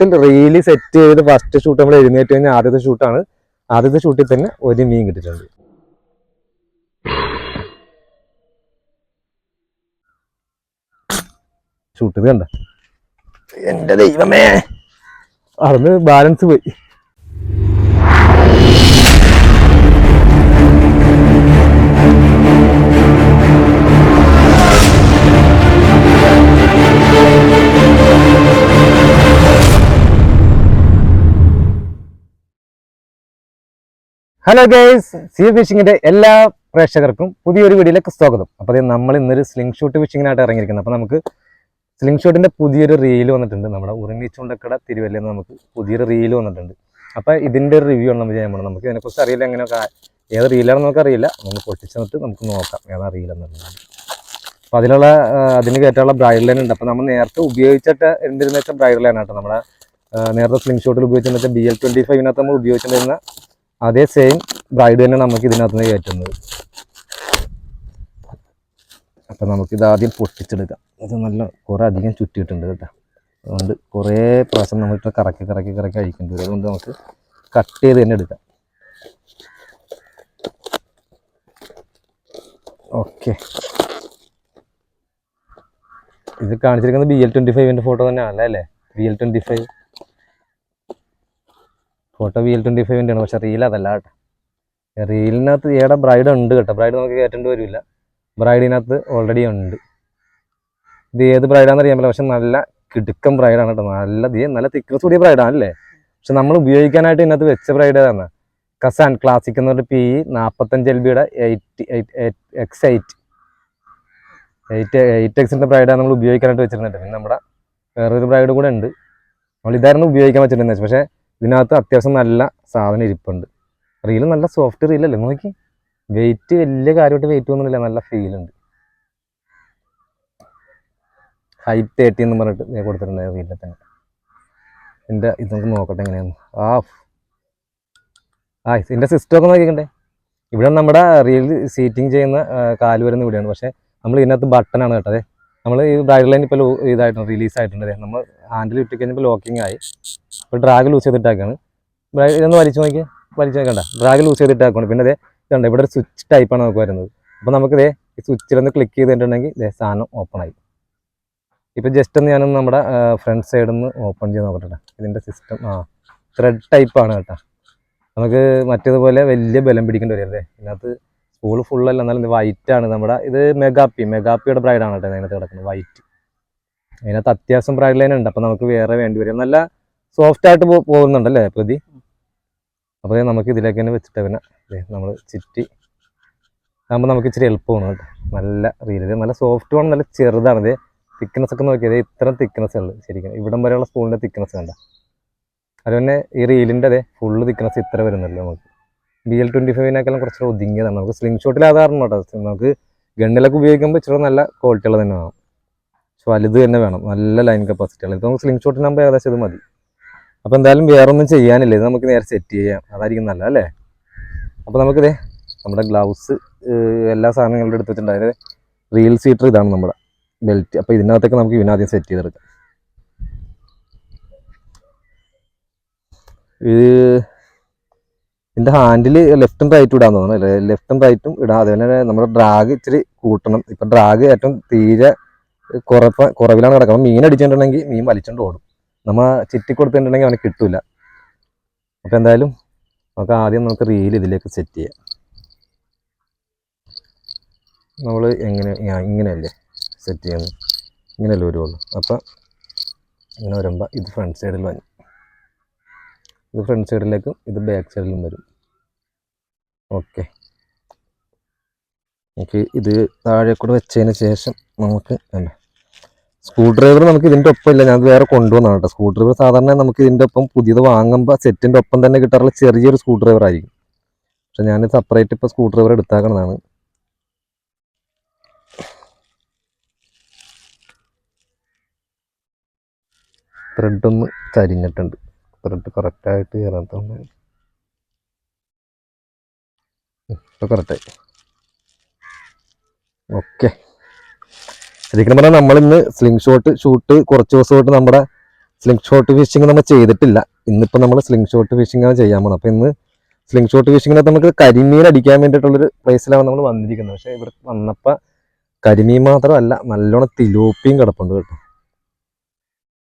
ഷൂട്ടിൽ reel set ചെയ്ത് first shoot നമ്മൾ എഴുന്നേറ്റ് കഴിഞ്ഞാൽ ആദ്യത്തെ ഷൂട്ടാണ് ആദ്യത്തെ ഷൂട്ടിൽ തന്നെ ഒരു മീൻ കിട്ടിയിട്ടുണ്ട്. ഷൂട്ട് കണ്ട? എന്റെ ദൈവമേ. അവിടുന്ന് ബാലൻസ് പോയി. ഹലോ ഗൈസ് സി ഫിഷിങ്ങിന്റെ എല്ലാ പ്രേക്ഷകർക്കും പുതിയൊരു വീഡിയോയിലേക്ക് സ്വാഗതം. അപ്പോൾ നമ്മൾ ഇന്നൊരു സ്ലിംഗ് ഷൂട്ട് ഫിഷിങ്ങിനായിട്ട് ഇറങ്ങിയിരിക്കുന്നത് അപ്പോൾ നമുക്ക് സ്ലിംഗ് ഷൂട്ടിന്റെ പുതിയൊരു റീൽ വന്നിട്ടുണ്ട്. നമ്മുടെ ഉറങ്ങിച്ചുണ്ടക്കട തിരുവല്ലയിൽ നിന്ന് നമുക്ക് പുതിയൊരു റീൽ വന്നിട്ടുണ്ട്. അപ്പോൾ ഇതിന്റെ ഒരു റിവ്യൂ ആണ് നമ്മൾ ചെയ്യാൻ പോകുന്നത്. നമുക്ക് ഇതിനെക്കുറിച്ച് അറിയില്ല എങ്ങനെ ഏത് റീലാണെന്ന് നമുക്ക് അറിയില്ല. നമ്മൾ പൊട്ടിച്ചെന്നിട്ട് നമുക്ക് നോക്കാം ഏതാ റീൽ എന്നുള്ളത് അപ്പോൾ അതിലുള്ള അതിന് കയറ്റാനുള്ള ബ്രൈഡ് ലൈൻ ഉണ്ട്. അപ്പോൾ നമ്മൾ നേരത്തെ ഉപയോഗിച്ചിട്ട് എന്തിരുന്ന വെച്ചാൽ ബ്രൈഡ് ലൈൻ ആട്ടോ നമ്മുടെ നേരത്തെ സ്ലിംഗ് ഷോട്ടിൽ ഉപയോഗിച്ചെന്ന് ബി എൽ ട്വന്റി ഫൈവിനകത്ത് നമ്മൾ ഉപയോഗിച്ചിട്ടുണ്ടായിരുന്ന അതേ സെയിം ബ്രൈഡ് തന്നെ നമുക്ക് ഇതിനകത്ത് നിന്ന് കയറ്റുന്നത്. അപ്പം നമുക്കിത് ആദ്യം പൊട്ടിച്ചെടുക്കാം. ഇത് നല്ല കുറേ അധികം ചുറ്റിയിട്ടുണ്ട് കേട്ടോ. അതുകൊണ്ട് കുറേ പ്രാവശ്യം നമ്മളിട്ട് കറക്കി കറക്കി കറക്കി അഴിക്കേണ്ടി വരും അതുകൊണ്ട് നമുക്ക് കട്ട് ചെയ്ത് തന്നെ എടുക്കാം. ഓക്കെ ഇത് കാണിച്ചിരിക്കുന്നത് ബി എൽ ട്വന്റി ഫൈവിന്റെ ഫോട്ടോ തന്നെ അല്ല അല്ലേ B L twenty five photo V L twenty ഫൈവിന്റെ ആണ്. പക്ഷേ റീൽ അതല്ല കേട്ടോ. റീലിനകത്ത് ഏടെ ബ്രൈഡ് ഉണ്ട് കേട്ടോ. ബ്രൈഡ് നമുക്ക് കയറ്റേണ്ടി വരില്ല. ബ്രൈഡിനകത്ത് ഓൾറെഡി ഉണ്ട്. ഇത് ഏത് ബ്രൈഡാണെന്ന് അറിയാൻ പറ്റില്ല. പക്ഷെ നല്ല കിടുക്കം ബ്രൈഡാണ് കേട്ടോ. നല്ല ദേ നല്ല തിക്നസ് കൂടിയ ബ്രൈഡാണ് അല്ലേ? പക്ഷെ നമ്മൾ ഉപയോഗിക്കാനായിട്ട് ഇതിനകത്ത് വെച്ച ബ്രൈഡ് ഏതാണ്? കസാൻ ക്ലാസിക് എന്ന് പറഞ്ഞിട്ട് പി നാൽപ്പത്തഞ്ച് എൽ ബിയുടെ eight X eight eight eight എക്സിന്റെ ബ്രൈഡാണ് നമ്മൾ ഉപയോഗിക്കാനായിട്ട് വെച്ചിരുന്നത്. പിന്നെ നമ്മുടെ വേറൊരു ബ്രൈഡ് കൂടെ ഉണ്ട്. നമ്മൾ ഇതായിരുന്നു ഉപയോഗിക്കാൻ വെച്ചിട്ടുണ്ടെന്ന് പക്ഷേ ഇതിനകത്ത് അത്യാവശ്യം നല്ല സാധനം ഇരിപ്പുണ്ട്. റീൽ നല്ല സോഫ്റ്റ് റീലല്ലേ നോക്കി. വെയിറ്റ് വലിയ കാര്യമായിട്ട് വെയിറ്റ് ഒന്നുമില്ല. നല്ല ഫീൽ ഉണ്ട്. ഹൈറ്റ് തേർട്ടി എന്ന് പറഞ്ഞിട്ട് ഞാൻ കൊടുത്തിട്ടുണ്ട് റീലിൽ തന്നെ. എന്റെ ഇത് നമുക്ക് നോക്കട്ടെ എങ്ങനെയാണ് ആ ആ ഇതിന്റെ സിസ്റ്റം ഒക്കെ നോക്കിക്കണ്ടേ ഇവിടെ നമ്മുടെ റീൽ സീറ്റിംഗ് ചെയ്യുന്ന കാൽ വരുന്ന ഇവിടെയാണ്. പക്ഷേ നമ്മൾ ഇതിനകത്ത് ബട്ടനാണ് കേട്ടത് നമ്മൾ ഈ ബ്രൈഡ് ലൈൻ ഇപ്പോൾ ഇതായിട്ടുണ്ട് റിലീസ് ആയിട്ടുണ്ട് ദേ. നമ്മൾ ഹാൻഡിൽ ഇട്ട് കഴിഞ്ഞപ്പോൾ ലോക്കിംഗ് ആയി. ഇപ്പോൾ ഡ്രാഗ് ലൂസ് ചെയ്തിട്ടാക്കാണ്. ബ്രൈഡ് ഇതൊന്ന് വലിച്ചു നോക്കി വലിച്ചു നോക്കണ്ട. ഡ്രാഗ് ലൂസ് ചെയ്തിട്ടാക്കണം പിന്നെ അതെ ഇതുണ്ട്. ഇവിടെ ഒരു സ്വിച്ച് ടൈപ്പാണ് നമുക്ക് വരുന്നത്. അപ്പോൾ നമുക്ക് ഇതേ ഈ സ്വിച്ചിലൊന്ന് ക്ലിക്ക് ചെയ്തിട്ടുണ്ടെങ്കിൽ ഇതേ സാധനം ഓപ്പൺ ആയി. ഇപ്പോൾ ജസ്റ്റ് ഒന്ന് ഞാനൊന്ന് നമ്മുടെ ഫ്രണ്ട് സൈഡിൽ നിന്ന് ഓപ്പൺ ചെയ്ത് നോക്കട്ടെ ഇതിന്റെ സിസ്റ്റം ആ ത്രെഡ് ടൈപ്പാണ് കേട്ടോ. നമുക്ക് മറ്റേതുപോലെ വലിയ ബലം പിടിക്കേണ്ടി വരും അല്ലേ? ഇതിനകത്ത് സ്കൂൾ അല്ല എന്നാലും വൈറ്റ് ആണ് നമ്മുടെ ഇത് മെഗാപ്പി മെഗാപ്പിയുടെ ആണ് കേട്ടോ അതിനകത്ത് കിടക്കുന്നത് വൈറ്റ് അതിനകത്ത് അത്യാവശ്യം ബ്രൈഡ് ലൈൻ ഉണ്ട് അപ്പൊ നമുക്ക് വേറെ വേണ്ടി വരും. നല്ല സോഫ്റ്റ് ആയിട്ട് പോകുന്നുണ്ടല്ലേ പ്രതി? അപ്പോൾ നമുക്ക് ഇതിലേക്ക് തന്നെ വെച്ചിട്ട് പിന്നെ നമ്മൾ ചിറ്റി ആകുമ്പോൾ നമുക്ക് ഇച്ചിരി എളുപ്പമാണ് കേട്ടോ. നല്ല റീൽ ഇത് നല്ല സോഫ്റ്റ് ആണ് നല്ല ചെറുതാണ്. ഇത് തിക്നെസ് ഒക്കെ നോക്കിയത് ഇത്ര തിക്നെസ് ഉള്ളു ശരിക്കും. ഇവിടം വരെയുള്ള സ്പൂണിന്റെ തിക്നെസ് കണ്ട. അതുപോലെ ഈ റീലിന്റെ അതെ ഫുള്ള് തിക്നെസ് ഇത്ര വരുന്നല്ലോ നമുക്ക്. ബി എൽ ട്വന്റി ഫൈവിനേക്കാളും കുറച്ചുകൂടെ ഒതുങ്ങിയതാണ്. നമുക്ക് സ്ലിംഗ് ഷോട്ടിൽ അതാരണം കേട്ടോ. നമുക്ക് ഗണ്ണിലൊക്കെ ഉപയോഗിക്കുമ്പോൾ ഇച്ചിരി നല്ല ക്വാളിറ്റി ഉള്ളത് തന്നെ വേണം. വലുത് തന്നെ വേണം. നല്ല ലൈൻ കപ്പാസിറ്റി ഉള്ളത്. ഇത് നമുക്ക് സ്ലിംഗ് ഷോട്ടിനാകുമ്പോൾ ഏകദേശം ഇത് മതി. അപ്പോൾ എന്തായാലും വേറെ ഒന്നും ചെയ്യാനില്ല. ഇത് നമുക്ക് നേരെ സെറ്റ് ചെയ്യാം. അതായിരിക്കും നല്ല അല്ലേ? അപ്പോൾ നമുക്കിതേ നമ്മുടെ ഗ്ലൗസ് എല്ലാ സാധനങ്ങളും എടുത്ത് വെച്ചിട്ടുണ്ട്. അതായത് റീൽ സീറ്റർ ഇതാണ് നമ്മുടെ ബെൽറ്റ് അപ്പോൾ ഇതിനകത്തൊക്കെ നമുക്ക് ഇതിനാദ്യം സെറ്റ് ചെയ്തെടുക്കാം. ഇത് ഇതിന്റെ ഹാൻഡിൽ ലെഫ്റ്റും റൈറ്റും ഇടാൻ തോന്നുന്നു. ലെഫ്റ്റും റൈറ്റും ഇടാം. അതുപോലെ നമ്മുടെ ഡ്രാഗ് ഇച്ചിരി കൂട്ടണം. ഇപ്പം ഡ്രാഗ് ഏറ്റവും തീരെ കുറപ്പ കുറവിലാണ് കിടക്കുന്നത്. മീൻ അടിച്ചിട്ടുണ്ടെങ്കിൽ മീൻ വലിച്ചുകൊണ്ട് ഓടും. നമ്മൾ ചിറ്റി കൊടുത്തിട്ടുണ്ടെങ്കിൽ അവന് കിട്ടില്ല അപ്പോൾ എന്തായാലും നമുക്ക് ആദ്യം നമുക്ക് റീൽ ഇതിലേക്ക് സെറ്റ് ചെയ്യാം. നമ്മൾ എങ്ങനെ ഇങ്ങനെയല്ലേ സെറ്റ് ചെയ്യുന്നത്? ഇങ്ങനെയല്ലേ വരുള്ളൂ. അപ്പം ഇങ്ങനെ വരുമ്പോൾ ഇത് ഫ്രണ്ട് സൈഡിൽ വന്നു ഇത് ഫ്രണ്ട് സൈഡിലേക്കും ഇത് ബാക്ക് സൈഡിലും വരും. ഓക്കെ. നമുക്ക് ഇത് താഴെ കൂടെ വെച്ചതിന് ശേഷം നമുക്ക് അല്ല സ്ക്രൂ ഡ്രൈവർ നമുക്ക് ഇതിന്റെ ഒപ്പം ഇല്ല ഞാനത് വേറെ കൊണ്ടുവന്നാണ് കേട്ടോ. സ്ക്രൂ ഡ്രൈവർ സാധാരണ നമുക്ക് ഇതിന്റെ ഒപ്പം പുതിയത് വാങ്ങുമ്പോൾ സെറ്റിന്റെ ഒപ്പം തന്നെ കിട്ടാറുള്ള ചെറിയൊരു സ്ക്രൂ ഡ്രൈവർ ആയിരിക്കും. പക്ഷെ ഞാൻ സെപ്പറേറ്റ് ഇപ്പോൾ സ്ക്രൂ ഡ്രൈവർ എടുത്താക്കണതാണ്. ത്രെഡ് ഒന്ന് ചരിഞ്ഞിട്ടുണ്ട്. ത്രെഡ് കറക്റ്റായിട്ട് കയറാത്തതുകൊണ്ട് കറക്റ്റായി ഓക്കെ ശരിക്കും പറഞ്ഞാൽ നമ്മളിന്ന് സ്ലിംഗ് ഷോട്ട് ഷൂട്ട് കുറച്ച് ദിവസമായിട്ട് നമ്മുടെ സ്ലിംഗ് ഷോട്ട് ഫിഷിംഗ് നമ്മൾ ചെയ്തിട്ടില്ല. ഇന്നിപ്പോൾ നമ്മൾ സ്ലിംഗ് ഷോട്ട് ഫിഷിംഗ് ആണ് ചെയ്യാൻ പോകുന്നത് അപ്പോൾ ഇന്ന് സ്ലിംഗ് ഷോട്ട് ഫിഷിങ്ങിനകത്ത് നമുക്ക് കരിമീൻ അടിക്കാൻ വേണ്ടിയിട്ടുള്ളൊരു പ്ലേസിലാണ് നമ്മൾ വന്നിരിക്കുന്നത്. പക്ഷേ ഇവിടെ വന്നപ്പോൾ കരിമീൻ മാത്രമല്ല നല്ലോണം തിലോപ്പിയും കിടപ്പുണ്ട് കേട്ടോ.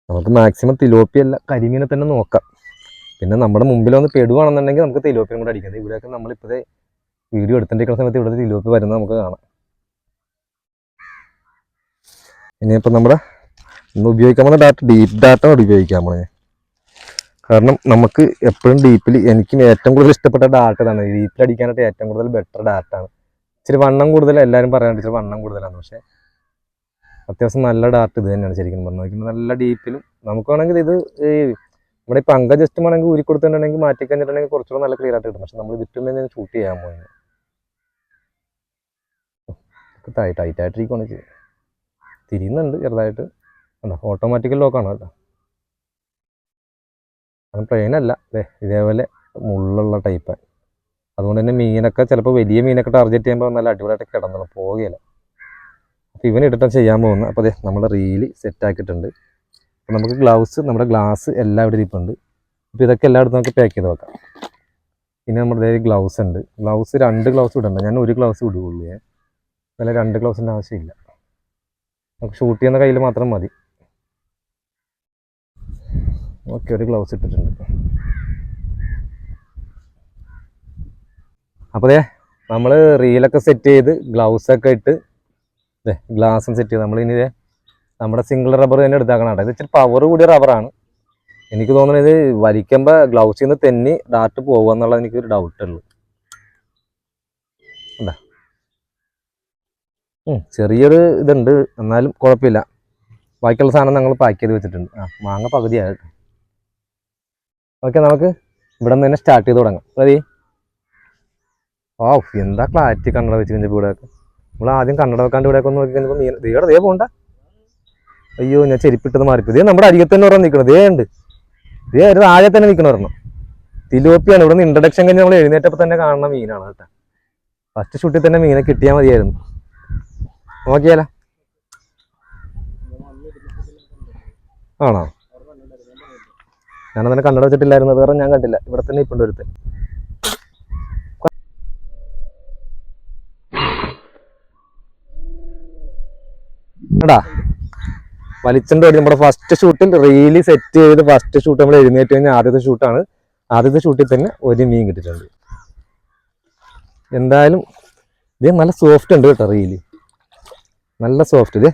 നമുക്ക് മാക്സിമം തിലോപ്പിയല്ല കരിമീനെ തന്നെ നോക്കാം. പിന്നെ നമ്മുടെ മുമ്പിൽ വന്ന് പെടുവാണെന്നുണ്ടെങ്കിൽ നമുക്ക് തിലോപ്പിയും കൂടെ അടിക്കാം. ഇവിടെയൊക്കെ നമ്മളിപ്പോഴേ വീഡിയോ എടുത്തിരിക്കുന്ന സമയത്ത് ഇവിടെ തിലോപ്പി വരുന്നത് നമുക്ക് കാണാം. ഇനിയിപ്പോൾ നമ്മുടെ ഇന്ന് ഉപയോഗിക്കാൻ പോകുന്ന ഡാറ്റ ഡീപ്പ് ഡാറ്റ ഉപയോഗിക്കാൻ പോണേ കാരണം നമുക്ക് എപ്പോഴും ഡീപ്പിൽ എനിക്ക് ഏറ്റവും കൂടുതൽ ഇഷ്ടപ്പെട്ട ഡാറ്റ ഇതാണ്. ഡീപ്പിൽ അടിക്കാനായിട്ട് ഏറ്റവും കൂടുതൽ ബെറ്റർ ഡാറ്റ ആണ്. ഇച്ചിരി വണ്ണം കൂടുതൽ എല്ലാവരും പറയാറുണ്ട് ഇച്ചിരി വണ്ണം കൂടുതലാണ് പക്ഷേ അത്യാവശ്യം നല്ല ഡാറ്റ ഇത് തന്നെയാണ് ശരിക്കും പറഞ്ഞു നോക്കുമ്പോൾ നല്ല ഡീപ്പിലും നമുക്ക് വേണമെങ്കിൽ ഇത് ഈ നമ്മുടെ ഈ പങ്ക ജസ്റ്റ് വേണമെങ്കിൽ ഊരി കൊടുത്തിട്ടുണ്ടെങ്കിൽ മാറ്റി കഴിഞ്ഞിട്ടുണ്ടെങ്കിൽ കുറച്ചുകൂടെ നല്ല ക്ലിയർ ആയിട്ട് കിട്ടും. പക്ഷെ നമ്മൾ ഇതിട്ടും തന്നെ ഷൂട്ട് ചെയ്യാൻ പോയി ടൈറ്റ് ആയിട്ടിരിക്കുകയാണ് ചെയ്യും തിരിയുന്നുണ്ട് ചെറുതായിട്ട്. അല്ല ഓട്ടോമാറ്റിക്കൽ ലോക്കാണ് കേട്ടോ. അത് പ്ലെയിൻ അല്ല. അല്ലേ ഇതേപോലെ മുള്ളുള്ള ടൈപ്പ് അതുകൊണ്ട് തന്നെ മീനൊക്കെ ചിലപ്പോൾ വലിയ മീനൊക്കെ ടാർജറ്റ് ചെയ്യുമ്പോൾ നല്ല അടിപൊളിയായിട്ട് കിടന്നോളും. പോകുകയല്ല അപ്പോൾ ഇവൻ ചെയ്യാൻ പോകുന്നത്. അപ്പോൾ അതെ നമ്മൾ റീൽ സെറ്റ് ആക്കിയിട്ടുണ്ട്. അപ്പോൾ നമുക്ക് ഗ്ലൗസ് നമ്മുടെ ഗ്ലാസ് എല്ലാം ഇവിടെ ഇരിപ്പുണ്ട്. അപ്പോൾ ഇതൊക്കെ എല്ലായിടത്തും നമുക്ക് പാക്ക് ചെയ്ത് വെക്കാം. പിന്നെ നമ്മുടെ ഗ്ലൗസ് ഉണ്ട്. ഗ്ലൗസ് രണ്ട് ഗ്ലൗസ് ഇടണ്ട ഞാൻ ഒരു ഗ്ലൗസ് ഇടുകയുള്ളൂ ഞാൻ. അല്ല രണ്ട് ഗ്ലൗസിന്റെ ആവശ്യമില്ല. നമുക്ക് ഷൂട്ട് ചെയ്യുന്ന കയ്യിൽ മാത്രം മതി. ഓക്കെ ഒരു ഗ്ലൗസ് ഇട്ടിട്ടുണ്ട്. അപ്പോൾ ദേ നമ്മൾ റീലൊക്കെ സെറ്റ് ചെയ്ത് ഗ്ലൗസൊക്കെ ഇട്ട് ഗ്ലാസും സെറ്റ് ചെയ്ത്. ദേ നമ്മുടെ സിംഗിൾ റബ്ബർ തന്നെ എടുത്താക്കണം കേട്ടോ. ഇത് ഇച്ചിരി പവർ കൂടിയ റബ്ബറാണ് എനിക്ക് തോന്നുന്നത് ഇത് വലിക്കുമ്പോൾ ഗ്ലൗസിൽ നിന്ന് തെന്നി ഡാറ്റ് പോകുക എന്നുള്ളത് എനിക്കൊരു ഡൗട്ട് ഉള്ളു. എന്താ ചെറിയൊരു ഇതുണ്ട്. എന്നാലും കുഴപ്പമില്ല. ബാക്കിയുള്ള സാധനം ഞങ്ങൾ പാക്ക് ചെയ്ത് വെച്ചിട്ടുണ്ട്. ആ മാങ്ങ പകുതിയായിട്ട് ഓക്കെ നമുക്ക് ഇവിടെ നിന്ന് തന്നെ സ്റ്റാർട്ട് ചെയ്ത് തുടങ്ങാം. മതി ഓ എന്താ ക്ലാരിറ്റി കണ്ണട വെച്ച് കഴിഞ്ഞപ്പോൾ ഇവിടെ നമ്മൾ ആദ്യം കണ്ണട വെക്കാണ്ട് ഇവിടെ ഒന്ന് നോക്കി കഴിഞ്ഞപ്പോൾ മീൻ ദേ പോണ്ട. അയ്യോ ഞാൻ ചെരിപ്പിട്ടത് മാറിപ്പോയി. ഇതേ നമ്മുടെ അരികത്ത് തന്നെ ഒരെണ്ണം നിൽക്കണം. ഇതേ ഉണ്ട്. ഇതേ ഒരു താഴെ തന്നെ നിൽക്കണം ഒരെണ്ണം. തിലോപ്പിയാണ്. ഇവിടെ നിന്ന് ഇൻട്രഡക്ഷൻ കഴിഞ്ഞ് നമ്മൾ എഴുന്നേറ്റപ്പോൾ തന്നെ കാണുന്ന മീനാണ് കേട്ടോ. ഫസ്റ്റ് ഷൂട്ടിൽ തന്നെ മീനെ കിട്ടിയാൽ മതിയായിരുന്നു. നോക്കിയാല? ആണോ? ഞാനതിനെ കണ്ണട വെച്ചിട്ടില്ലായിരുന്നു. അത് കാരണം ഞാൻ കണ്ടില്ല. ഇവിടെ തന്നെ ഇപ്പം ഒരുത്തൻ. എടാ വലിച്ചന്റെ വരും നമ്മുടെ ഫസ്റ്റ് ഷൂട്ടിൽ റീലി സെറ്റ് ചെയ്ത് ഫസ്റ്റ് ഷൂട്ട് നമ്മൾ എഴുന്നേറ്റ് കഴിഞ്ഞാൽ ആദ്യത്തെ ഷൂട്ടാണ് ആദ്യത്തെ ഷൂട്ടിൽ തന്നെ ഒരു മീൻ കിട്ടിയിട്ടുണ്ട്. എന്തായാലും ഇത് നല്ല സോഫ്റ്റ് ഉണ്ട് കേട്ടോ റീലി നല്ല സോഫ്റ്റ് ഇത്.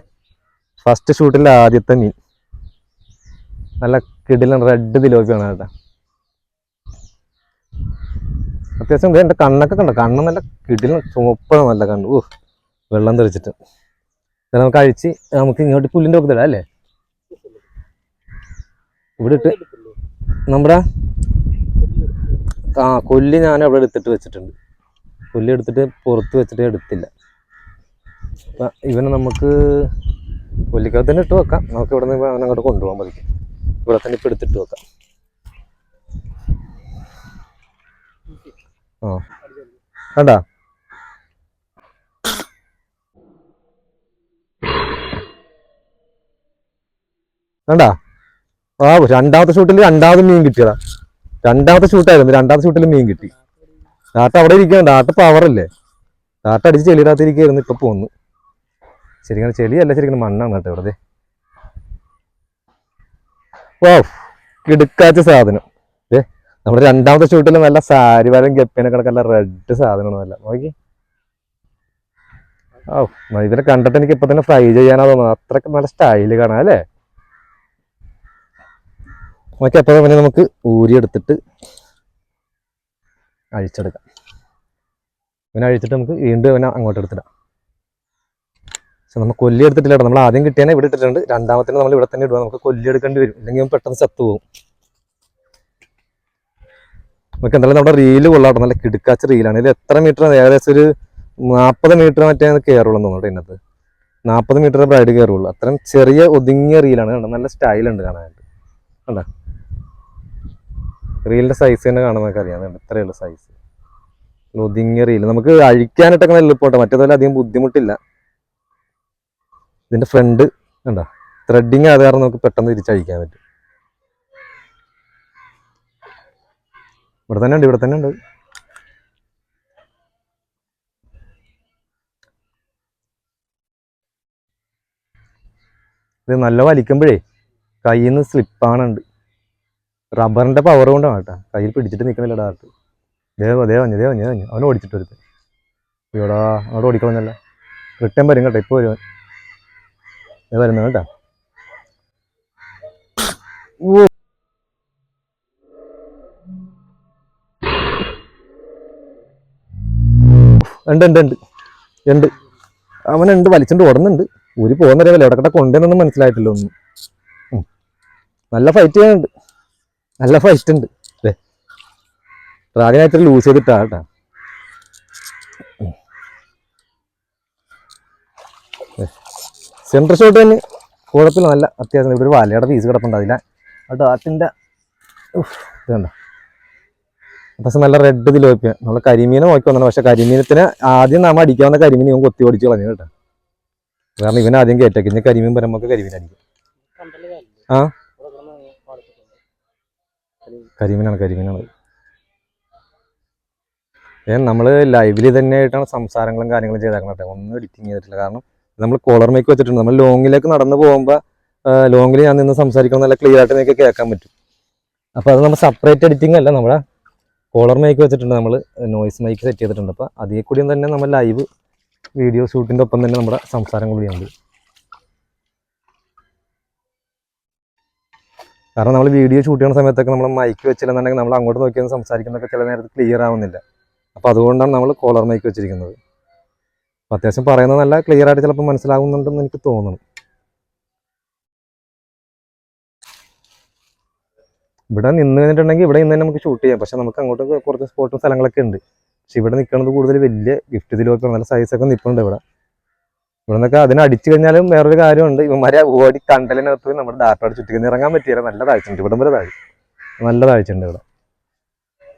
ഫസ്റ്റ് ഷൂട്ടിലെ ആദ്യത്തെ മീൻ. നല്ല കിടിലൻ റെഡ് തിലോപ്പിയാണ് കേട്ടോ. അത്യാവശ്യം എന്റെ കണ്ണൊക്കെ കണ്ടോ? കണ്ണ് നല്ല കിടിലൻ ചുമപ്പാണ് നല്ല കണ്ണ്. ഓ വെള്ളം തെറിച്ചിട്ട്. നമുക്ക് അഴിച്ച് നമുക്ക് ഇങ്ങോട്ട് പുല്ലിന്റെ ഒക്കെ ഇടാം അല്ലേ? ഇവിടെ ഇട്ട് നമ്മുടെ ആ കൊല്ലി ഞാൻ അവിടെ എടുത്തിട്ട് വെച്ചിട്ടുണ്ട്. കൊല്ലി എടുത്തിട്ട് പുറത്ത് വെച്ചിട്ട് എടുത്തില്ല. ഇവനെ നമുക്ക് കൊല്ലിക്കകത്ത് തന്നെ ഇട്ട് വെക്കാം. നമുക്ക് ഇവിടെ നിന്ന് അങ്ങോട്ട് കൊണ്ടുപോകാൻ പതിക്കും ഇവിടെ തന്നെ ഇപ്പം എടുത്തിട്ട് വെക്കാം. ആ. കണ്ടാ? കണ്ടാ? ആ രണ്ടാമത്തെ ഷൂട്ടിൽ രണ്ടാമത് മീൻ കിട്ടിയതാ. രണ്ടാമത്തെ ഷൂട്ടായിരുന്നു രണ്ടാമത്തെ ഷൂട്ടിൽ മീൻ കിട്ടി. ഡാട്ട അവിടെ ഇരിക്കുകയാണ് ഡാട്ട പവറല്ലേ ഡാട്ട അടിച്ച് ചെളിയിടാത്തിരിക്കുകയായിരുന്നു ഇപ്പൊ പോന്നു. ശരിക്കും ചെളിയല്ല ശരിക്കും മണ്ണാണ് കേട്ടോ ഇവിടെ വാ കിടുക്കാച്ച സാധനം. ഏ നമ്മുടെ രണ്ടാമത്തെ ഷൂട്ടിൽ നല്ല സാരി വരം ഗപ്പിനെ കിടക്കല്ല റെഡ് സാധനമാണ് നല്ല. നോക്കി. ഓ ഇതിനെ കണ്ടിട്ട് എനിക്ക് ഇപ്പൊ തന്നെ ഫ്രൈ ചെയ്യാനാ തോന്നുന്നത്. അത്രയ്ക്ക് നല്ല സ്റ്റൈൽ കാണാം അല്ലേ? നോക്കി അപ്പോൾ പിന്നെ നമുക്ക് ഊരിയെടുത്തിട്ട് അഴിച്ചെടുക്കാം. പിന്നെ അഴിച്ചിട്ട് നമുക്ക് വീണ്ടും അവനെ അങ്ങോട്ട് എടുത്തിടാം പക്ഷെ നമ്മൾ കൊല്ലി എടുത്തിട്ടില്ല നമ്മൾ ആദ്യം കിട്ടിയാൽ ഇവിടെ ഇട്ടിട്ടുണ്ട്. രണ്ടാമത്തിന് നമ്മൾ ഇവിടെ തന്നെ ഇടുക. നമുക്ക് കൊല്ലി എടുക്കേണ്ടി വരും. ഇല്ലെങ്കിൽ പെട്ടെന്ന് ചത്തു പോകും. നമുക്ക് എന്തായാലും നമ്മുടെ റീൽ കൊള്ളാട്ടോ നല്ല കിടുക്കാച്ച റീലാണ് ഇത് എത്ര മീറ്റർ ഏകദേശം ഒരു നാൽപ്പത് മീറ്റർ മറ്റേ കയറുള്ളൂ തോന്നുന്നു ഇതിനകത്ത്. നാൽപ്പത് മീറ്റർ ബ്രൈഡ് കയറുള്ളൂ അത്രയും ചെറിയ ഒതുങ്ങിയ റീലാണ് കണ്ടോ? നല്ല സ്റ്റൈലുണ്ട് കാണാനായിട്ട്. കണ്ടോ? റീലിന്റെ സൈസ് തന്നെ കാണാൻ നമുക്ക് അറിയാം. എത്രയുള്ള സൈസ് ഒതുങ്ങിയ റീൽ നമുക്ക് അഴിക്കാനിട്ടൊക്കെ നല്ല എളുപ്പമാട്ടോ. മറ്റേതുപോലെ അധികം ബുദ്ധിമുട്ടില്ല. ഇതിന്റെ ഫ്രണ്ട് കണ്ട? ത്രെഡിങ് ആയത് കാരണം നമുക്ക് പെട്ടെന്ന് തിരിച്ചഴിക്കാൻ പറ്റും. ഇവിടെ തന്നെ ഉണ്ട് ഇവിടെ തന്നെ ഉണ്ട്. ഇത് നല്ല വലിക്കുമ്പോഴേ കയ്യിൽ നിന്ന് സ്ലിപ്പാണുണ്ട് റബ്ബറിന്റെ പവർ കൊണ്ടാണ് കേട്ടോ. കയ്യിൽ പിടിച്ചിട്ട് നിൽക്കണില്ല ഡാർട്ട് ദേവ ദേവ ദേവ ദേവ അവനെ ഓടിച്ചിട്ട് വരുത്ത് ഇവിടാ അവിടെ ഓടിക്കളഞ്ഞല്ല? റിട്ടേൺ വരും കേട്ടോ ഇപ്പോൾ വരും. വരുന്നു കേട്ടോ. ഓ ഉണ്ട് ഉണ്ട് ഉണ്ട്. ഉണ്ട്. അവനുണ്ട് വലിച്ചുണ്ട് ഓടുന്നുണ്ട്. ഊരി പോകുന്നറിയാമല്ലോ എവിടെ കൊണ്ടുവന്നൊന്നും മനസ്സിലായിട്ടില്ല ഒന്നും. നല്ല ഫൈറ്റ് ചെയ്യാനുണ്ട്. നല്ല ഫൈറ്റ് ഉണ്ട്. അല്ലേ? ഇത്തിരി ലൂസ് ചെയ്തിട്ടാ സെൻട്രൽ ഷോട്ട് തന്നെ കുഴപ്പമില്ല നല്ല അത്യാവശ്യം. ഇവിടെ ഒരു വലയുടെ പീസ് കിടപ്പുണ്ട് അതില്ല ആ ഡാറ്റിന്റെ ഇത് പക്ഷെ നല്ല റെഡ് തിലോപ്പിയ നമ്മൾ കരിമീനെ നോക്കി വന്നു പക്ഷെ കരിമീനത്തിന് ആദ്യം നാം അടിക്കാവുന്ന കരിമീൻ ഇവൻ കൊത്തി ഓടിച്ച് കളഞ്ഞു കേട്ടോ. കാരണം ഇവൻ ആദ്യം കയറ്റേക്ക് ഇനി കരിമീൻ പറയുമ്പോൾ കരിമീൻ അടിക്കും. ആ? കരിമീനാണ് കരിമീനാണ്. ഏഹ് നമ്മൾ ലൈവിൽ തന്നെ ആയിട്ടാണ് സംസാരങ്ങളും കാര്യങ്ങളും ചെയ്തേക്കണം കേട്ടോ ഒന്നും എഡിറ്റിങ് ചെയ്തിട്ടില്ല. കാരണം നമ്മൾ കോളർ മേക്ക് വെച്ചിട്ടുണ്ട്. നമ്മൾ ലോങ്ങിലേക്ക് നടന്നു പോകുമ്പോൾ ലോങ്ങിൽ ഞാൻ നിന്ന് സംസാരിക്കണം നല്ല ക്ലിയർ ആയിട്ട് നിങ്ങൾക്ക് കേൾക്കാൻ പറ്റും. അപ്പോൾ അത് നമ്മൾ സെപ്പറേറ്റ് എഡിറ്റിംഗ് അല്ല നമ്മുടെ കോളർ മൈക്ക് വെച്ചിട്ടുണ്ട് നമ്മൾ നോയിസ് മൈക്ക് സെറ്റ് ചെയ്തിട്ടുണ്ട്. അപ്പോൾ അതിൽ കൂടിയും തന്നെ നമ്മൾ ലൈവ് വീഡിയോ ഷൂട്ടിന്റെ ഒപ്പം തന്നെ നമ്മുടെ സംസാരം കൂടിയുണ്ട്. കാരണം നമ്മൾ വീഡിയോ ഷൂട്ട് ചെയ്യുന്ന സമയത്തൊക്കെ നമ്മൾ മൈക്ക് വെച്ചില്ലെന്നുണ്ടെങ്കിൽ നമ്മൾ അങ്ങോട്ട് നോക്കിയാൽ സംസാരിക്കുന്നതൊക്കെ ചില നേരത്ത് ക്ലിയർ ആവുന്നില്ല. അപ്പോൾ അതുകൊണ്ടാണ് നമ്മൾ കോളർ മൈക്ക് വെച്ചിരിക്കുന്നത്. അപ്പോൾ അത്യാവശ്യം പറയുന്നത് നല്ല ക്ലിയർ ആയിട്ട് ചിലപ്പോൾ മനസ്സിലാകുന്നുണ്ടെന്ന് എനിക്ക് തോന്നുന്നു ഇവിടെ നിന്ന് കഴിഞ്ഞിട്ടുണ്ടെങ്കിൽ ഇവിടെ നിന്ന് തന്നെ നമുക്ക് ഷൂട്ട് ചെയ്യാം. പക്ഷെ നമുക്ക് അങ്ങോട്ട് കുറച്ച് സ്പോട്ടും സ്ഥലങ്ങളൊക്കെ ഉണ്ട്. പക്ഷെ ഇവിടെ നിൽക്കുന്നത് കൂടുതൽ വലിയ ഗിഫ്റ്റ് ഇതിലൊക്കെ നല്ല സൈസൊക്കെ നിൽപ്പുണ്ട് ഇവിടെ. ഇവിടെ അതിനെ അടിച്ചു കഴിഞ്ഞാലും വേറൊരു കാര്യമുണ്ട്. ഇവന്മാരെ ഓടി കണ്ടലിനകത്ത് നമ്മുടെ ഡാറ്റ ചുറ്റിക്കുന്ന ഇറങ്ങാൻ പറ്റിയില്ല നല്ല താഴ്ചയുണ്ട് ഇവിടം വരെ താഴ്ച നല്ല താഴ്ചയുണ്ട് ഇവിടെ.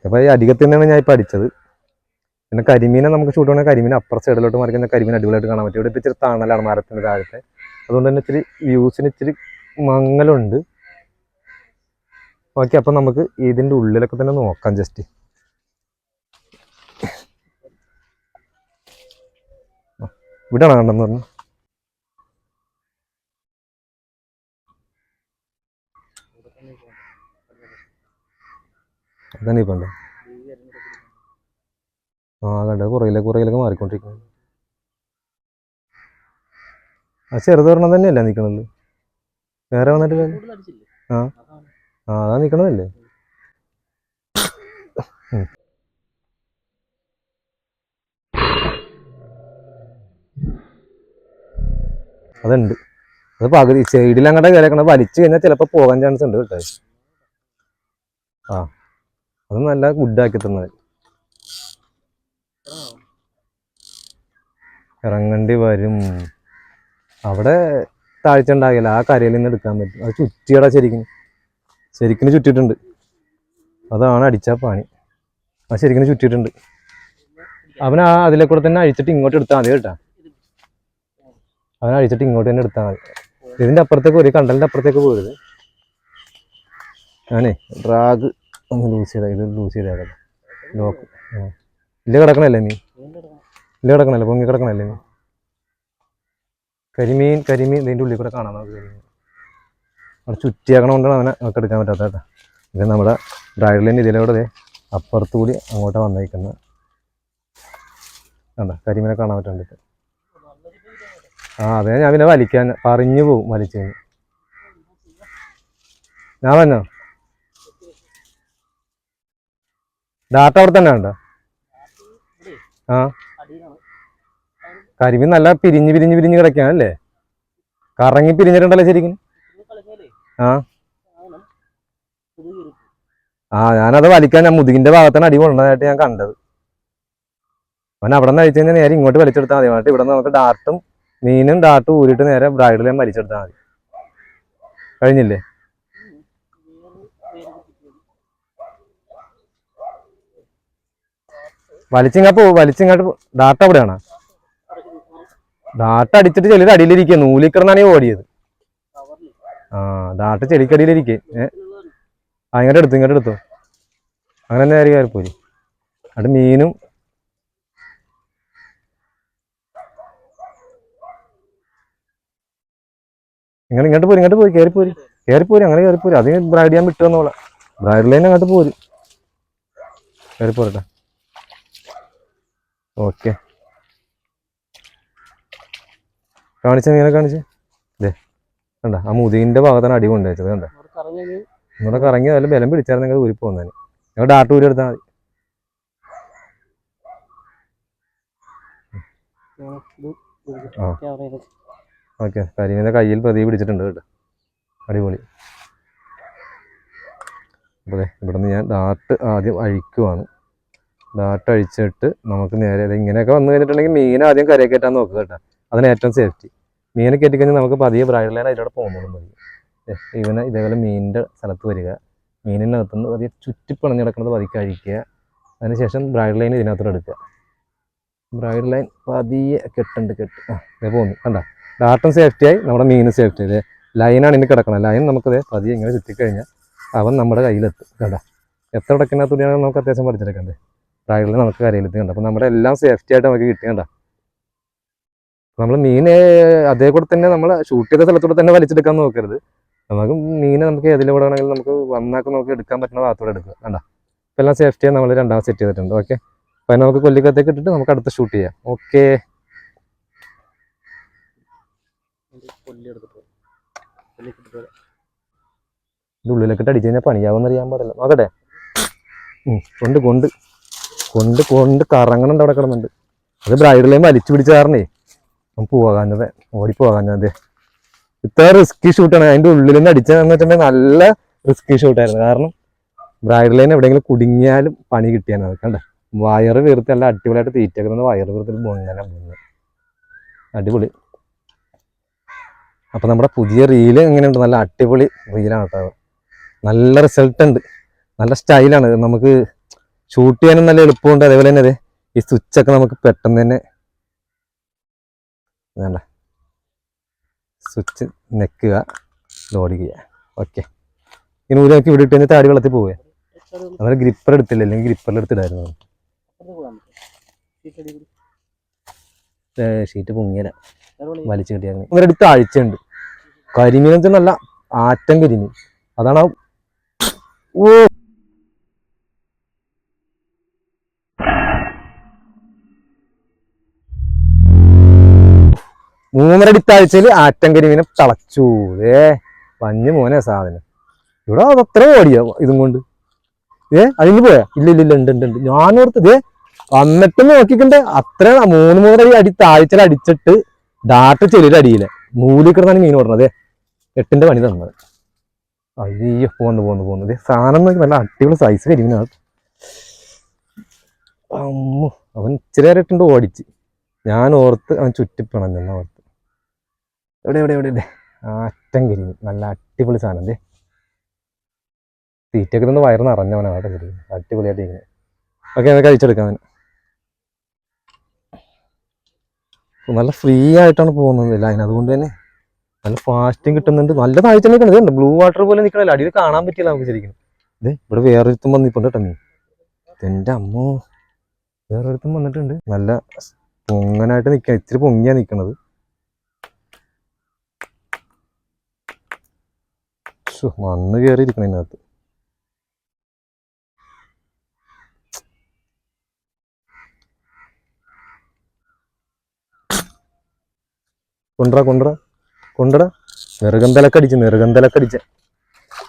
അപ്പോൾ ഈ അധികത്തിൽ നിന്നാണ് ഞാൻ ഇപ്പോൾ അടിച്ചത്. പിന്നെ കരിമീനെ നമുക്ക് ഷൂട്ട് ചെയ്യണമെങ്കിൽ കരിമീൻ അപ്പുറ സൈഡിലോട്ട് മാറി കഴിഞ്ഞാൽ കരിമീൻ അടിപൊളിയായിട്ട് കാണാൻ പറ്റും. ഇവിടെ ഇപ്പോൾ ഇച്ചിരി തണലാണ് മരത്തിന്റെ താഴത്തെ. അതുകൊണ്ട് തന്നെ ഇച്ചിരി വ്യൂസിന് ഇച്ചിരി മങ്ങലുണ്ട്. ഓക്കെ അപ്പം നമുക്ക് ഇതിന്റെ ഉള്ളിലൊക്കെ തന്നെ നോക്കാം ജസ്റ്റ് ഇവിടെയാണോ കണ്ടെന്ന് പറഞ്ഞു. അതന്നെ ഇപ്പം ആ കണ്ടത് പുറകിലേക്ക് പുറകിലേക്ക് മാറിക്കൊണ്ടിരിക്കുന്നു. ആ ചെറുതൊരെണ്ണം തന്നെയല്ല നിൽക്കണത് വേറെ വന്നിട്ട് ആ. അതാ നിൽക്കണതല്ലേ അതുണ്ട്. അത് പകുതി സൈഡിൽ അങ്ങോട്ട് കയറിക്കണത് വലിച്ചു കഴിഞ്ഞാൽ ചിലപ്പോൾ പോകാൻ ചാൻസ് ഉണ്ട് കേട്ടോ. ആ അത് നല്ല ഗുഡാക്കി തന്നത്. ഇറങ്ങേണ്ടി വരും. അവിടെ താഴ്ച ഉണ്ടാകില്ല. ആ കരയിൽ നിന്ന് എടുക്കാൻ പറ്റും. അത് ചുറ്റിയടാ ശരിക്കും. ശരിക്കും ചുറ്റിയിട്ടുണ്ട്. അതാണ് അടിച്ചാ പണി. ആ ശരിക്കും ചുറ്റിയിട്ടുണ്ട്. അവൻ ആ അതിലെ കൂടെ തന്നെ അഴിച്ചിട്ട് ഇങ്ങോട്ട് എടുത്താൽ മതി കേട്ടാ. അവൻ അഴിച്ചിട്ട് ഇങ്ങോട്ട് തന്നെ എടുത്താൽ മതി. ഇതിന്റെ അപ്പുറത്തേക്ക് ഒരു കണ്ടലിന്റെ അപ്പുറത്തേക്ക് പോയത് ഞാനേ ഡ്രാഗ് ഒന്ന് ലൂസ് ചെയ്താൽ ഇത് ലൂസ് ചെയ്താൽ ലോക്ക് ഇല്ല കിടക്കണല്ലേ നീ? ഇല്ല കിടക്കണല്ലേ? പൊങ്ങി കിടക്കണല്ലേ നീ? കരിമീൻ കരിമീൻ ഇതിന്റെ ഉള്ളിൽ കൂടെ കാണാൻ നമുക്ക് കരിമീൻ അവിടെ ചുറ്റിയാക്കണ കൊണ്ടാണ് അവനെ നമുക്ക് എടുക്കാൻ പറ്റാത്ത കേട്ടോ. ഇത് നമ്മുടെ ലൈൻ ഇതിലൂടെ ദേ അപ്പുറത്ത് കൂടി അങ്ങോട്ട് വന്നേക്കുന്നത് കണ്ട? കരിമീനെ കാണാൻ പറ്റുന്നുണ്ട് ആ അതെ ഞാൻ പിന്നെ വലിക്കാൻ പറഞ്ഞു പോവും വലിച്ചു ഞാൻ വന്നോ? ഡാറ്റ അവിടെ തന്നെ ഉണ്ടോ ആ. കരിമീൻ നല്ല പിരിഞ്ഞ് പിരിഞ്ഞ് പിരിഞ്ഞ് കിടക്കാനല്ലേ കറങ്ങി പിരിഞ്ഞിട്ടുണ്ടല്ലോ ശരിക്കും. ആ. ആ ഞാനത് വലിക്കാൻ ഞാൻ മുതുകിന്റെ ഭാഗത്താണ് അടി കൊണ്ടതായിട്ട് ഞാൻ കണ്ടത്. അവൻ അവിടെ നിന്ന് അഴിച്ചു കഴിഞ്ഞാൽ നേരെ ഇങ്ങോട്ട് വലിച്ചെടുത്താൽ മതി. എന്നിട്ട് ഇവിടെ നമുക്ക് ഡാർട്ടും മീനും ഡാട്ടും ഊരിട്ട് നേരെ ബ്രൈഡിൽ ഞാൻ വലിച്ചെടുത്താൽ മതി. കഴിഞ്ഞില്ലേ? വലിച്ചിങ്ങ പോ വലിച്ചിങ്ങോട്ട് ഡാട്ട അവിടെയാണ്? ഡാട്ട അടിച്ചിട്ട് ചെളിയുടെ അടിയിലിരിക്കുക. നൂലിക്കിടന്നാണ് ഓടിയത്. ആ ഡാട്ട ചെളിക്കടിയിലിരിക്കേ ഏ? ആ ഇങ്ങോട്ട് എടുത്തു ഇങ്ങോട്ട് എടുത്തു. അങ്ങനെ നേരെ കയറി പോരി അവിടെ മീനും നിങ്ങൾ ഇങ്ങോട്ട് പോരും ഇങ്ങോട്ട് പോയി കയറിപ്പോരും കയറിപ്പോരും കയറി പോരി അങ്ങനെ കയറിപ്പോരും പോരി. അതിന് ബ്രൈഡ് ചെയ്യാൻ വിട്ടു എന്നോളാം ബ്രൈഡ് ലൈൻ അങ്ങോട്ട് പോരും. കയറിപ്പോരട്ടെ ഓക്കെ കാണിച്ച ഇങ്ങനെ കാണിച്ച്. ഇതേ കണ്ട ആ മുതിന്റെ ഭാഗത്താണ് അടി കൊണ്ടുവച്ചത് കണ്ട. ഇങ്ങോട്ട് കറങ്ങി നല്ല ബലം പിടിച്ചാൽ നിങ്ങൾ ഊരി പോകുന്നതിന് ഞങ്ങൾ ഡാട്ട് ഊരി എടുത്താൽ മതി. ആ. ഓക്കെ കരിമീനെ കയ്യിൽ പ്രതി പിടിച്ചിട്ടുണ്ട് കേട്ടോ. അടിപൊളി. അപ്പോൾ ഇവിടെ നിന്ന് ഞാൻ ഡാട്ട് ആദ്യം അഴിക്കുവാണ്. ഡാട്ട് അഴിച്ചിട്ട് നമുക്ക് നേരെ ഇങ്ങനെയൊക്കെ വന്നു കഴിഞ്ഞിട്ടുണ്ടെങ്കിൽ മീൻ ആദ്യം കരയെ കയറ്റാൻ നോക്കുക കേട്ടോ. അതിന് ഏറ്റവും സേഫ്റ്റി മീനെ കയറ്റിക്കഴിഞ്ഞാൽ നമുക്ക് പതിയെ ബ്രൈഡ് ലൈൻ അതിലൂടെ പോകുന്നതും മതി. ഇവനെ ഇതേപോലെ മീനിന്റെ സ്ഥലത്ത് വരിക. മീനിനകത്തുനിന്ന് പതിയെ ചുറ്റിപ്പിണഞ്ഞ് കിടക്കുന്നത് പതിക്കെ അഴിക്കുക. അതിനുശേഷം ബ്രൈഡ് ലൈൻ ഇതിനകത്തോടെ എടുക്കുക. ബ്രൈഡ് ലൈൻ പതിയെ കെട്ടുണ്ട് കെട്ട്. ആ ഇതേ പോകുന്നു കണ്ട? ഡാട്ടും സേഫ്റ്റിയായി നമ്മുടെ മീനും സേഫ്റ്റി ആയി. ലൈനാണ് ഇനി കിടക്കണം. ലൈൻ നമുക്കത് പതിയെ ഇങ്ങനെ ചുറ്റിക്കഴിഞ്ഞാൽ അവൻ നമ്മുടെ കയ്യിലെത്തും. കണ്ട? എത്ര കിടക്കുന്ന തുണിയാണ് നമുക്ക് അത്യാവശ്യം പഠിച്ചെടുക്കണ്ടേ ഡ്രൈവറിൽ നമുക്ക് കരയിലെത്തി കണ്ടോ? അപ്പോൾ നമ്മുടെ എല്ലാം സേഫ്റ്റി ആയിട്ട് നമുക്ക് കിട്ടി കണ്ട? നമ്മൾ മീനെ അതേ കൂടെ തന്നെ നമ്മൾ ഷൂട്ട് ചെയ്ത സ്ഥലത്തൂടെ തന്നെ വലിച്ചെടുക്കാൻ നോക്കരുത്. നമുക്ക് മീനെ നമുക്ക് ഏതിലൂടെ വേണമെങ്കിലും നമുക്ക് വന്നാക്ക് നമുക്ക് എടുക്കാൻ പറ്റുന്ന ഭാഗത്തൂടെ എടുക്കുക കണ്ട? ഇപ്പം എല്ലാം സേഫ്റ്റിയായി നമ്മൾ രണ്ടാമത് സെറ്റ് ചെയ്തിട്ടുണ്ട്. ഓക്കെ അപ്പം നമുക്ക് കൊല്ലിക്കത്തേക്ക് ഇട്ടിട്ട് നമുക്ക് അടുത്ത ഷൂട്ട് ചെയ്യാം. ഓക്കെ ഇതിന്റെ ഉള്ളിലേക്ക് അടിച്ചു കഴിഞ്ഞാൽ പണിയാവുമെന്ന് അറിയാൻ പാടില്ല. നോക്കട്ടെ. കൊണ്ട് കൊണ്ട്. കൊണ്ട് കൊണ്ട് കറങ്ങണുണ്ട് അവിടെ കിടന്നുണ്ട്. അത് ബ്രൈഡലേയും വലിച്ചു പിടിച്ച കാരണേ നമുക്ക് പോകാഞ്ഞത് ഓടി പോകാഞ്ഞത്. ഇത്ര റിസ്കി ഷൂട്ടാണ് അതിന്റെ ഉള്ളിൽ നിന്ന് അടിച്ചതെന്ന് വെച്ചിട്ടുണ്ടെങ്കിൽ നല്ല റിസ്കി ഷൂട്ടായിരുന്നു കാരണം ബ്രൈഡ് ലൈൻ എവിടെയെങ്കിലും കുടുങ്ങിയാലും പണി കിട്ടിയാണ് അത് കണ്ട? വയറ് വീർത്ത് നല്ല അടിപൊളിയായിട്ട് തീറ്റക്കുന്നത് വയറ് വീർത്തിൽ മുങ്ങനെ മുങ്ങി അടിപൊളി. അപ്പൊ നമ്മുടെ പുതിയ റീൽ എങ്ങനെയുണ്ട്? നല്ല അടിപൊളി റീലാണ് കേട്ടോ. നല്ല റിസൾട്ട് ഉണ്ട്. നല്ല സ്റ്റൈലാണ് നമുക്ക് ഷൂട്ട് ചെയ്യാനും നല്ല എളുപ്പമുണ്ട്. അതേപോലെ തന്നെ അതെ ഈ സ്വിച്ചൊക്കെ നമുക്ക് പെട്ടെന്ന് തന്നെ വേണ്ട. സ്വിച്ച് നെക്കുക ലോഡ് ചെയ്യുക ഓക്കെ ഇനി ഊരാക്കി ഇവിടെ ഇട്ട് കഴിഞ്ഞാൽ താടി വെള്ളത്തിൽ പോവുക. നമ്മൾ ഗ്രിപ്പർ എടുത്തില്ല. അല്ലെങ്കിൽ ഗ്രിപ്പറിൽ എടുത്തിടായിരുന്നു ഷീറ്റ് പൊങ്ങിയല വലിച്ചു കിട്ടിയാൽ അടുത്ത് ആഴ്ചയുണ്ട്. കരിമീൻ എന്ന് നല്ല ആറ്റം കരിമീൻ. അതാണ് ഓ. മൂന്നര താഴ്ചയിൽ ആറ്റം കരിമീനെ തളച്ചു. ഏ പഞ്ഞു മോനെ സാധനം. ഇവിടെ അതത്ര ഓടിയ ഇതും കൊണ്ട്? ഏ അതിന് പോയാ? ഇല്ല ഇല്ല ഇല്ല ഉണ്ട് ഉണ്ട് ഉണ്ട്. ഞാനോർത്തത് വന്നിട്ട് നോക്കിക്കണ്ടേ. അത്ര മൂന്ന് മൂന്നര അടി താഴ്ചയിൽ അടിച്ചിട്ട് ഡാട്ട് ചെളിയുടെ അടിയിലെ മൂലി കിടന്നാണ് മീൻ ഓടുന്നത്. എട്ടിന്റെ പണി തന്നത് അയ്യോ പോന്ന് പോന്ന് പോന്ന്. ദേ സാധനം നല്ല അടിപൊളി സൈസ് കരിമീനാണ് അമ്മോ അവൻ ഇച്ചിരി നേരം ഇട്ടുണ്ട് ഓടിച്ച്. ഞാൻ ഓർത്ത് അവൻ ചുറ്റിപ്പിണഞ്ഞെന്ന് ഓർത്ത്. എവിടെ എവിടെ എവിടെ? ഇല്ലേ അറ്റം കരിമീൻ നല്ല അടിപൊളി സാധനം. ദേ തീറ്റയൊക്കെ നിന്ന് വയറ് നിറഞ്ഞവനാണ് കരിമീൻ അടിപൊളിയായിട്ട് ഇരിക്കുന്നത് ഓക്കെ നമുക്ക് കഴിച്ചെടുക്കാം അവന്. നല്ല ഫ്രീ ആയിട്ടാണ് പോകുന്നത് ലൈൻ അതുകൊണ്ട് തന്നെ നല്ല ഫാസ്റ്റും കിട്ടുന്നുണ്ട്. നല്ല താഴ്ച നിൽക്കുന്നത് ഇതുണ്ട് ബ്ലൂ വാട്ടർ പോലെ നിൽക്കണല്ലോ അടിയിൽ കാണാൻ പറ്റില്ല നമുക്ക് ശരിക്കും. ഇത് ഇവിടെ വേറൊരുത്തും വന്നിപ്പുണ്ട് കേട്ടോ മീൻ എന്റെ അമ്മോ. വേറൊരുത്തും വന്നിട്ടുണ്ട്. നല്ല പൊങ്ങനായിട്ട് നിൽക്കണം ഇത്തിരി പൊങ്ങിയാണ് നിൽക്കണത് വന്ന് മണ്ണ് കയറി ഇരിക്കണം ഇതിനകത്ത്. കൊണ്ടുവരാ കൊണ്ടുവരാ. കൊണ്ടുവരാ. നെറുകന്തലക്കടിച്ച് നെറുകന്തലക്കടിച്ച്.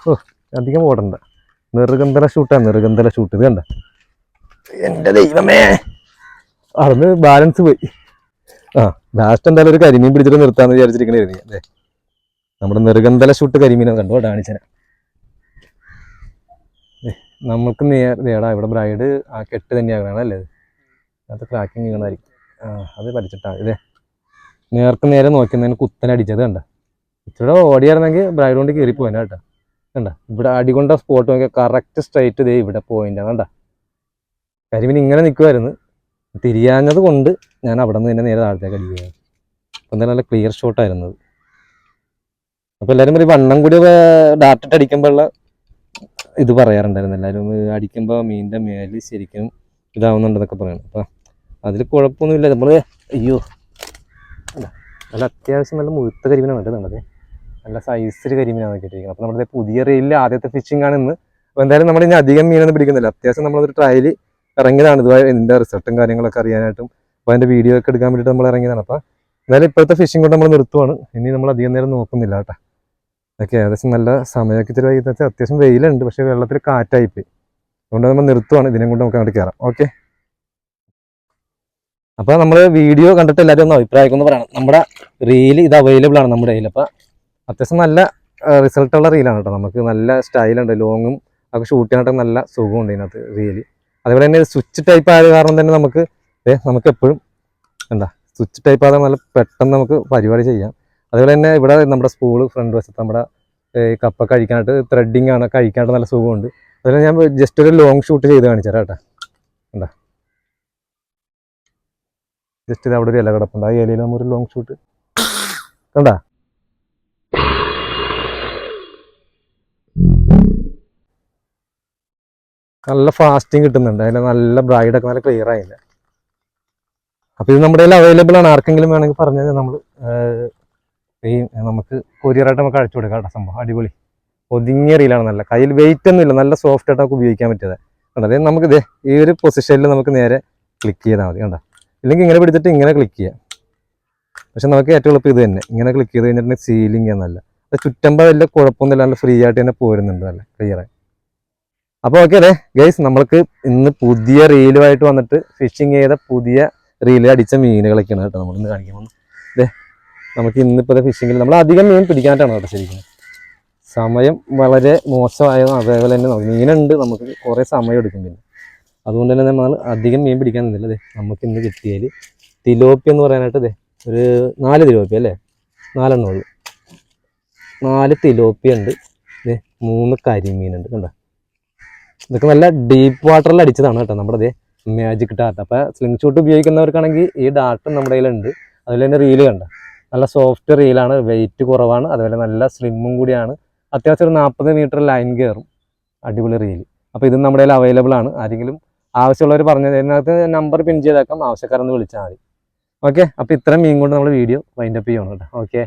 ഓ അധികം ഓടണ്ട. നെറുകന്തല ഷൂട്ടാ നെറുകന്തല ഷൂട്ട് ഇത് കണ്ട. എന്റെ ദൈവമേ. അവിടുന്ന് ബാലൻസ് പോയി. ആ ലാസ്റ്റ് എന്തായാലും ഒരു കരിമീൻ പിടിച്ചിട്ട് നിർത്താന്ന് വിചാരിച്ചിരിക്കണായിരുന്നു അതെ നമ്മുടെ നെറുകന്തല ഷൂട്ട് കരിമീനെ കണ്ടോ ഡാണിച്ചന? നമുക്ക് നേടാ. ഇവിടെ ബ്രൈഡ് ആ കെട്ട് തന്നെയാകണം അല്ലേ അത് ക്രാക്കിങ് ചെയ്യണമായിരിക്കും ആ അത് പഠിച്ചിട്ടാ ഇതേ നേർക്ക് നേരെ നോക്കുന്നതിന് കുത്തനടിച്ചത് കണ്ട? ഇച്ചിരി ഓടിയായിരുന്നെങ്കിൽ ബ്രൈഡ് കൊണ്ട് കയറി പോകാൻ കേട്ടോ. കണ്ട? ഇവിടെ അടികൊണ്ട സ്പോട്ട് നോക്കിയാൽ കറക്റ്റ് സ്ട്രൈറ്റ് ദേ ഇവിടെ പോയിന്റ് കണ്ട? കരിമീൻ ഇങ്ങനെ നിൽക്കുമായിരുന്നു തിരിയാഞ്ഞത് കൊണ്ട് ഞാൻ അവിടെ നിന്ന് തന്നെ നേരെ താഴത്തേക്ക് അടിക്കുകയാണ് അപ്പം എന്തായാലും നല്ല ക്ലിയർ ഷോട്ടായിരുന്നത് അപ്പം അപ്പോൾ എല്ലാവരും പറയും വണ്ണം കൂടി ഡാറ്റിട്ട് അടിക്കുമ്പോഴുള്ള ഇത് പറയാറുണ്ടായിരുന്നു. എല്ലാവരും അടിക്കുമ്പോൾ മീനിന്റെ മേൽ ശരിക്കും ഇതാവുന്നുണ്ടെന്നൊക്കെ പറയണം. അപ്പം അതിൽ കുഴപ്പമൊന്നുമില്ല. നമ്മൾ അയ്യോ നല്ല അത്യാവശ്യം നല്ല മുഴുത്ത കരിമീനാണ് കേട്ടോ നമുക്ക് നല്ല സൈസിൽ കരിമീനാണ് കിട്ടിയിരിക്കുന്നത് അപ്പോൾ നമ്മുടെ പുതിയ റെയിലിൽ ആദ്യത്തെ ഫിഷിംഗ് ആണ് ഇന്ന്. അപ്പോൾ എന്തായാലും നമ്മൾ ഇനി അധികം മീനൊന്നും പിടിക്കുന്നില്ല. അത്യാവശ്യം നമ്മളൊരു ട്രയൽ ഇറങ്ങിയതാണ്. ഇതുവരെ എന്റെ റിസൾട്ടും കാര്യങ്ങളൊക്കെ അറിയാനായിട്ടും. അപ്പോൾ അതിന്റെ വീഡിയോ ഒക്കെ എടുക്കാൻ വേണ്ടിയിട്ട് നമ്മൾ ഇറങ്ങിയതാണ്. അപ്പോൾ എന്തായാലും ഇപ്പോഴത്തെ ഫിഷിംഗ് കൊണ്ട് നമ്മൾ നിർത്തുവാണ്. ഇനി നമ്മൾ അധികം നേരം നോക്കുന്നില്ല കേട്ടോ. ഓക്കെ ഏകദേശം നല്ല സമയമൊക്കെ ഇത്തിരി വൈകുന്നേരത്തെ അത്യാവശ്യം വെയിലുണ്ട്. പക്ഷേ വെള്ളത്തിൽ കാറ്റായിപ്പോയി. അതുകൊണ്ട് നമ്മൾ നിർത്തുവാണ്. ഇതിനെ കൊണ്ട് നമുക്ക് അങ്ങോട്ട് കയറാം ഓക്കെ. അപ്പോൾ നമ്മൾ വീഡിയോ കണ്ടിട്ട് എല്ലാവരും ഒന്ന് അഭിപ്രായം പറയണം. നമ്മുടെ റീൽ ഇത് അവൈലബിൾ ആണ് നമ്മുടെ കയ്യിൽ അപ്പോൾ അത്യാവശ്യം നല്ല റിസൾട്ട് ഉള്ള റീലാണ് കേട്ടോ. നമുക്ക് നല്ല സ്റ്റൈലുണ്ട് ലോങ്ങും ഒക്കെ ഷൂട്ട് ചെയ്യാനായിട്ട് നല്ല സുഖമുണ്ട് ഇതിനകത്ത് റീൽ അതേപോലെ തന്നെ സ്വിച്ച് ടൈപ്പ് ആയത് കാരണം തന്നെ നമുക്ക് നമുക്ക് എപ്പോഴും എന്താ സ്വിച്ച് ടൈപ്പ് ആകാതെ നല്ല പെട്ടെന്ന് നമുക്ക് പരിപാടി ചെയ്യാം. അതുപോലെ തന്നെ ഇവിടെ നമ്മുടെ സ്പൂൾ ഫ്രണ്ട് വശത്ത് നമ്മുടെ കപ്പ കഴിക്കാനായിട്ട് ത്രെഡിങ് ആണ് കഴിക്കാനായിട്ട് നല്ല സുഖമുണ്ട്. അതുപോലെ ഞാൻ ജസ്റ്റ് ഒരു ലോങ് ഷൂട്ട് ചെയ്ത് കാണിച്ചു തരാം കേട്ടോ എന്താ ജസ്റ്റ് അവിടെ ഒരു ഇല കിടപ്പുണ്ട്. ആ ഇലയിൽ നമ്മൾ ഒരു ലോങ് ഷൂട്ട് കണ്ട? നല്ല ഫാസ്റ്റിങ് കിട്ടുന്നുണ്ട്. അതിൽ നല്ല ബ്രൈഡ് ഒക്കെ നല്ല ക്ലിയർ ആയില്ല? അപ്പൊ ഇത് നമ്മുടെ കയ്യിൽ അവൈലബിൾ ആണ്. ആർക്കെങ്കിലും വേണമെങ്കിൽ പറഞ്ഞാൽ നമ്മൾ ഈ നമുക്ക് കൊരിയറായിട്ട് നമുക്ക് അഴിച്ചു കൊടുക്കാം കേട്ടോ സംഭവം. അടിപൊളി. ഒതുങ്ങിയ റീലാണ് നല്ല. കയ്യിൽ വെയിറ്റ് ഒന്നും ഇല്ല. നല്ല സോഫ്റ്റ് ആയിട്ട് നമുക്ക് ഉപയോഗിക്കാൻ പറ്റിയത്. കണ്ടോ? അതായത് നമുക്ക് ഇതേ ഈ ഒരു പൊസിഷനിൽ നമുക്ക് നേരെ ക്ലിക്ക് ചെയ്താൽ മതി. കണ്ടോ? ഇല്ലെങ്കിൽ ഇങ്ങനെ പിടിച്ചിട്ട് ഇങ്ങനെ ക്ലിക്ക് ചെയ്യാം. പക്ഷെ നമുക്ക് ഏറ്റവും എളുപ്പം ഇത് തന്നെ. ഇങ്ങനെ ക്ലിക്ക് ചെയ്ത് കഴിഞ്ഞിട്ടുണ്ടെങ്കിൽ സീലിംഗ് എന്നല്ല. അത് ചുറ്റമ്പോ വലിയ കുഴപ്പമൊന്നുമില്ല. നല്ല ഫ്രീ ആയിട്ട് തന്നെ പോരുന്നുണ്ട് ക്ലിയർ ആയി. അപ്പോൾ ഓക്കെ അല്ലേ? ഗൈസ് നമ്മൾക്ക് ഇന്ന് പുതിയ റീലുമായിട്ട് വന്നിട്ട് ഫിഷിങ് ചെയ്ത പുതിയ റീലിൽ അടിച്ച മീനുകളൊക്കെയാണ് കേട്ടോ. നമ്മൾ ഇന്ന് കാണിക്കുന്നത് ഇതേ നമുക്ക് ഇന്നിപ്പോൾ ഫിഷിങ്ങിൽ നമ്മൾ അധികം മീൻ പിടിക്കാനായിട്ടാണ് കേട്ടോ ശരിക്കും. സമയം വളരെ മോശമായതും അതേപോലെ തന്നെ മീനുണ്ട്. നമുക്ക് കുറേ സമയം എടുക്കും പിന്നെ. അതുകൊണ്ട് തന്നെ നമ്മൾ അധികം മീൻ പിടിക്കാൻ നിന്നില്ല. അതെ നമുക്ക് ഇന്ന് കിട്ടിയാൽ തിലോപ്പി എന്ന് പറയാനായിട്ട് അതെ ഒരു നാല് തിലോപ്പി അല്ലേ? നാലെണ്ണം ഉള്ളു. നാല് തിലോപ്പി ഉണ്ട്. ദേ മൂന്ന് കരിമീനുണ്ട് കണ്ടോ? ഇതൊക്കെ നല്ല ഡീപ്പ് വാട്ടറിൽ അടിച്ചതാണ് കേട്ടോ നമ്മുടെ അതേ മാജിക് ഡാർട്ട് അപ്പോൾ സ്ലിംഗ് ഷൂട്ട് ഉപയോഗിക്കുന്നവർക്കാണെങ്കിൽ ഈ ഡാർട്ട് നമ്മുടെ കയ്യിലുണ്ട്. അതുപോലെ തന്നെ റീൽ കണ്ട? നല്ല സോഫ്റ്റ് റീലാണ് വെയിറ്റ് കുറവാണ് അതുപോലെ നല്ല സ്ലിമ്മും കൂടിയാണ്. അത്യാവശ്യം ഒരു നാൽപ്പത് മീറ്റർ ലൈൻ കയറും. അടിപൊളി റീൽ അപ്പോൾ ഇത് നമ്മുടെ കയ്യിൽ അവൈലബിൾ ആണ്. ആരെങ്കിലും ആവശ്യമുള്ളവർ പറഞ്ഞു ഇതിനകത്ത് നമ്പർ പിൻ ചെയ്തേക്കാം. ആവശ്യക്കാരെന്ന് വിളിച്ചാൽ മതി. ഓക്കെ അപ്പോൾ ഇത്രയും മീൻ കൊണ്ട് നമ്മൾ വീഡിയോ വൈൻഡപ്പ് ചെയ്യണം കേട്ടോ. ഓക്കെ